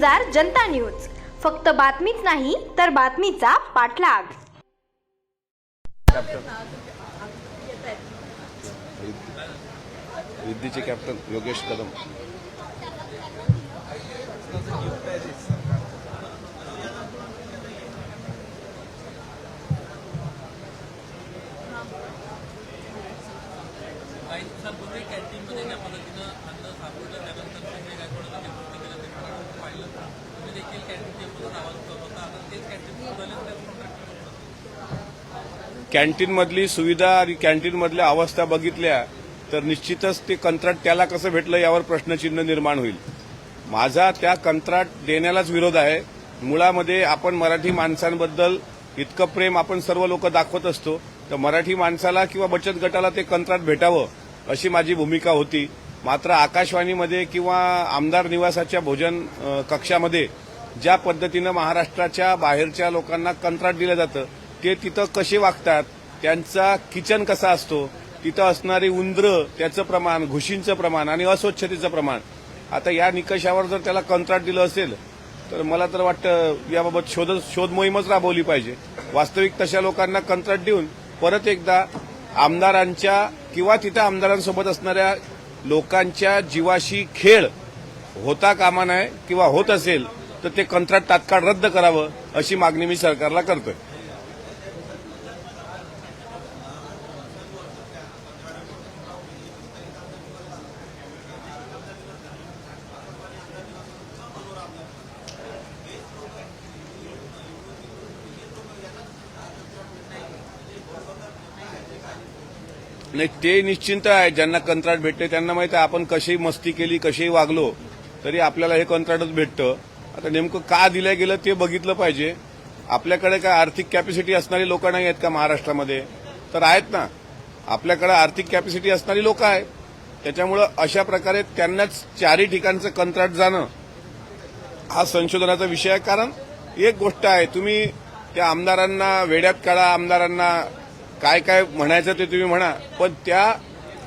गुंजार जनता news. फक्त बातमीच नाही तर बातमीचा पाठलाग. विद्येचे कॅप्टन योगेश कदम. कॅन्टीनमध्ये ज्या पद्धतीनं अन्न सापडलं. कॅन्टीनमधली सुविधा आणि कॅन्टीनमधल्या अवस्था बघितल्या तर निश्चितच ते कंत्राट त्याला कसं भेटलं यावर प्रश्नचिन्ह निर्माण होईल. माझा त्या कंत्राट देण्यालाच विरोध आहे. मुळामध्ये आपण मराठी माणसांबद्दल इतकं प्रेम आपण सर्व लोक दाखवत असतो. तर मराठी माणसाला किंवा बचत गटाला ते कंत्राट भेटावं अशी माझी भूमिका होती. मात्र आकाशवाणीमध्ये किंवा आमदार निवासाच्या भोजन कक्षामध्ये ज्या पद्धतीनं महाराष्ट्राच्या बाहेरच्या लोकांना कंत्राट दिलं जातं ते तिथं कसे वागतात त्यांचा किचन कसा असतो तिथं असणारी उंदरं त्याचं प्रमाण घुशींचं प्रमाण आणि अस्वच्छतेचं प्रमाण. आता या निकषावर जर त्याला कंत्राट दिलं असेल तर मला तर वाटतं याबाबत शोध शोध मोहीमच राबवली पाहिजे. वास्तविक तशा लोकांना कंत्राट देऊन परत एकदा आमदारांच्या किंवा तिथं आमदारांसोबत असणाऱ्या लोकांच्या जीवाशी खेळ होता कामा नये किंवा होत असेल तर ते कंत्राट तात्काळ रद्द करावं अशी मागणी मी सरकारला करतोय. नाही ते निश्चिंत आहे. ज्यांना कंत्राट भेटते त्यांना माहिती आहे आपण कशी मस्ती केली कशी वागलो तरी आपल्याला हे कंत्राटच भेटतं. आता नेमकं का दिलं गेलं ते बघितलं पाहिजे. आपल्याकडे काय आर्थिक कॅपॅसिटी असणारी लोक नाही आहेत का महाराष्ट्रामध्ये? तर आहेत ना. आपल्याकडे आर्थिक कॅपॅसिटी असणारी लोक आहेत. त्याच्यामुळं अशा प्रकारे त्यांनाच चारही ठिकाणचं कंत्राट जाणं हा संशोधनाचा विषय आहे. कारण एक गोष्ट आहे तुम्ही त्या आमदारांना वेड्यात काढा आमदारांना काय काय म्हणायचं ते तुम्ही म्हणा पण त्या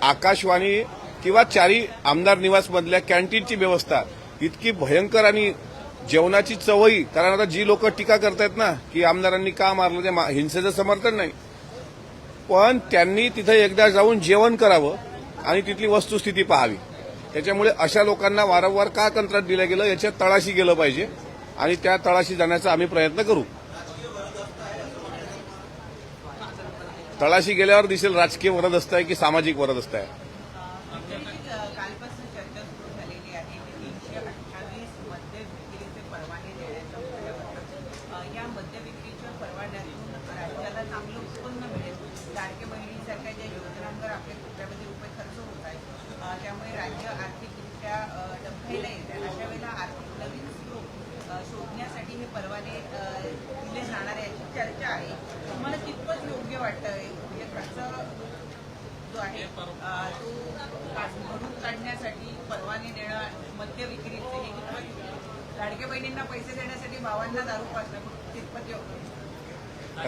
आकाशवाणी किंवा चारी आमदार निवासमधल्या कॅन्टीनची व्यवस्था इतकी भयंकर आणि जेवणाची चवही कारण आता जी लोक टीका करतायत ना की आमदारांनी का मारलं ते मा- हिंसेचं समर्थन नाही. पण त्यांनी तिथं एकदा जाऊन जेवण करावं आणि तिथली वस्तुस्थिती पाहावी. त्याच्यामुळे अशा लोकांना वारंवार का कंत्राट दिलं गेलं याच्या तळाशी गेलं पाहिजे आणि त्या तळाशी जाण्याचा आम्ही प्रयत्न करू. तळाशी गेल्यावर दिसेल राजकीय वरदस्त आहे की सामाजिक वरदस्त आहे. अ, विक्रीच्या परवान्यातून राज्याला चांगलं उत्पन्न मिळेल. लाडके बहिणीसारख्या ज्या योजनांवर आपल्या कोट्यावधी रुपये खर्च होत आहेत त्यामुळे राज्य आर्थिकरित्या अ, डबघाईला येत आहे. अशा वेळेला आर्थिक नवीन स्रोत शोधण्यासाठी हे परवाने दिले जाणार याची चर्चा आहे. तुम्हाला कितपत योग्य वाटतं म्हणजे खर्च जो आहे तो काढ- भरून काढण्यासाठी परवाने देणं मद्य विक्रीचे हे कितपत लाडके बहिणींना पैसे देण्यासाठी भावांना दारू पाजणं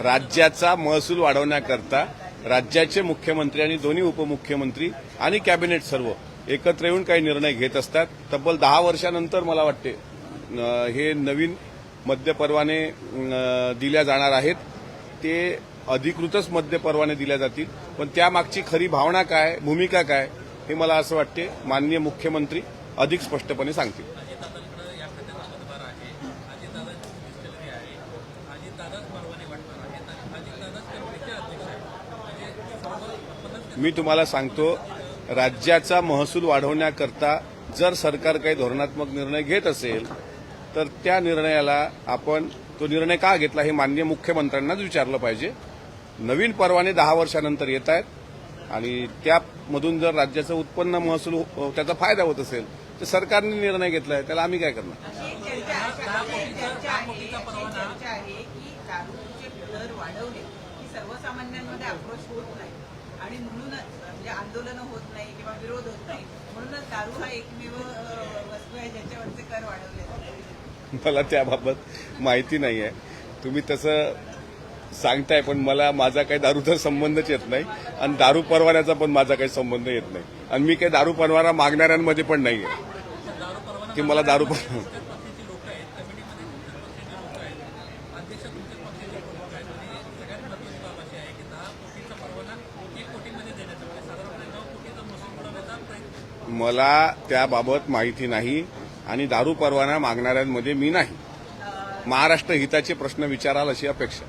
राज्याचा महसूल वाढवण्याकरता राज्याचे मुख्यमंत्री आणि दोन्ही उपमुख्यमंत्री आणि कॅबिनेट सर्व एकत्र येऊन काही निर्णय घेत असतात. तब्बल दहा वर्षानंतर मला वाटते हे नवीन मद्य परवाने दिल्या जाणार आहेत. ते अधिकृतच मद्य परवाने दिल्या जातील. पण त्यामागची खरी भावना काय भूमिका काय हे मला असं वाटते माननीय मुख्यमंत्री अधिक स्पष्टपणे सांगतील अजितदादांकडे या खात्याचा पदभार आहे अजितदादांची डिस्टलरी आहे अजितदादाच परवाने वाटणार आहेत आणि अजितदादाच कंपनीचे अध्यक्ष आहेत म्हणजे सर्व पदच मी तुम्हाला सांगतो राज्याचा महसूल वाढवण्याकरता जर सरकार काही धोरणात्मक निर्णय घेत असेल तर त्या निर्णयाला आपण तो निर्णय का घेतला हे माननीय मुख्यमंत्र्यांनाच विचारलं पाहिजे. नवीन परवाने दहा वर्षानंतर येत आहेत आणि त्यामधून जर राज्याचं उत्पन्न महसूल हो- त्याचा फायदा होत असेल तर सरकारने निर्णय घेतलाय त्याला आम्ही काय करणार? सर्वसामान्यांमध्ये आक्रोश होत नाही. आणि म्हणूनच म्हणजे आंदोलनं होत नाही किंवा विरोध होत नाही म्हणूनच दारू हा एकमेव वस्तू आहे ज्याच्यावरचे कर वाढवले मला त्याबाबत माहिती नाही आहे. तुम्ही तसं सांगताय पण मला माझा काही दारूचा संबंधच येत नाही. आणि दारू परवान्याचा पण माझा काही संबंध येत नाही. आणि मी काही दारू परवाना मागणाऱ्यांमध्ये पण नाही आहे की मला दारू परवाना पद्धतीची लोक आहेत मला त्याबाबत माहिती नाही आणि दारू परवाना मागणाऱ्यांमध्ये मी नाही. महाराष्ट्र हिताचे प्रश्न विचाराल अशी अपेक्षा.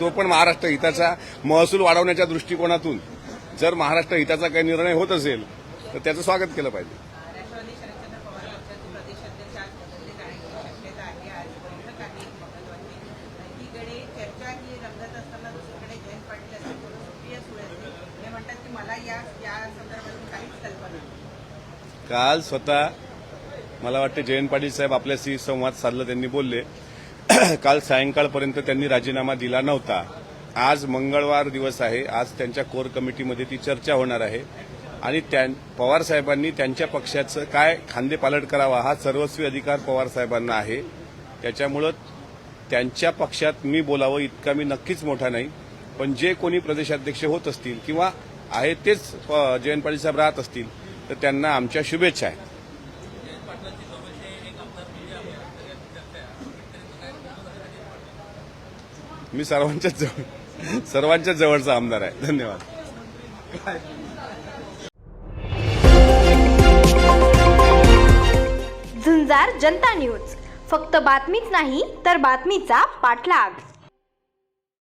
तो पण महाराष्ट्र हिताचा. महसूल वाढवण्याच्या दृष्टिकोनातून जर महाराष्ट्र हिताचा काही निर्णय होत असेल तर त्याचं स्वागत केलं पाहिजे राष्ट्रवादी शरदचंद्र पवार पक्षाचे प्रदेशाध्यक्ष आज बदलले जाण्याची शक्यता आहे आज बैठक आहे एक महत्वाची एकीकडे चर्चा ही रंगत असताना दुसरीकडे जयंत पाटील असतील किंवा सुप्रिया सुळे असतील हे म्हणतात की मला या या संदर्भातून काहीच कल्पना नाही काल स्वतः मला वाटतं जयंत पाटील साहेब आपल्याशी संवाद साधला त्यांनी बोलले. काल सायंकाळपर्यंत त्यांनी राजीनामा दिला नव्हता. आज मंगळवार दिवस आहे. आज त्यांच्या कोर कमिटीमध्ये ती चर्चा होणार आहे. आणि त्या पवार साहेबांनी त्यांच्या पक्षाचं काय खांदेपालट करावा हा सर्वस्वी अधिकार पवार साहेबांना आहे. त्याच्यामुळं त्यांच्या पक्षात मी बोलावं इतका मी नक्कीच मोठा नाही. पण जे कोणी प्रदेशाध्यक्ष होत असतील किंवा आहे तेच जयंत पाटील साहेब राहत असतील तर त्यांना आमच्या शुभेच्छा आहेत. मी सर्वांच्याच जवळ सर्वांच्याच जवळचा आमदार आहे. धन्यवाद. झुंजार जनता न्यूज. फक्त बातमीच नाही तर बातमीचा पाठलाग.